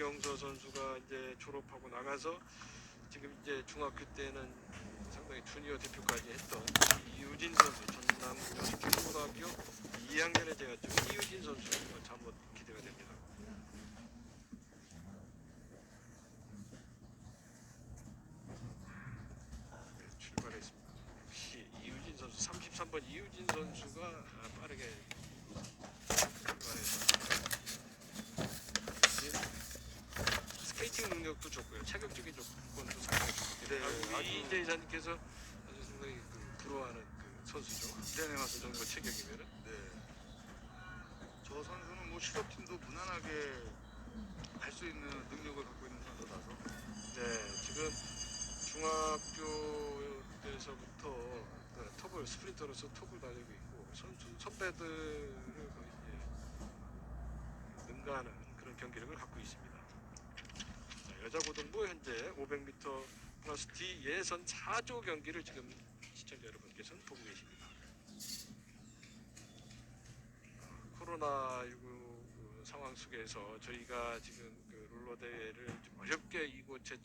이경서 선수가 이제 졸업하고 나가서 지금 이제 중학교 때는 상당히 주니어 대표까지 했던 이유진 선수 전남 여수초등고등학교 2학년에 제가 좀 이유진 선수 한번 기대가 됩니다. 네, 출발했습니다. 이유진 선수 33번 이유진 선수가 아, 빠르게 출발해서 이제 스케이팅 능력도 좋고요. 체격적인 조건도 상당히 좋기 네, 때문에 아주- 이재 이사님께서 아주 상당히 그 부러워하는 그 선수죠. 네네 그 맞습니다. 정도 체격이면은 네. 저 선수는 뭐 실업팀도 무난하게 할 수 있는 능력을 갖고 있는 선수라서 네 지금 중학교 때서부터 그 톱을 스프린터로서 톱을 달리고 있고 선수 선배들을 거의 이제 능가하는 그런 경기력을 갖고 있습니다. 자, 여자 고등부 현재 500m 플러스 D 예선 4조 경기를 지금 시청자 여러분께서는 보고 계십니다. 코로나19 그 상황 속에서 저희가 지금 그 롤러 대회를 좀 어렵게 이곳에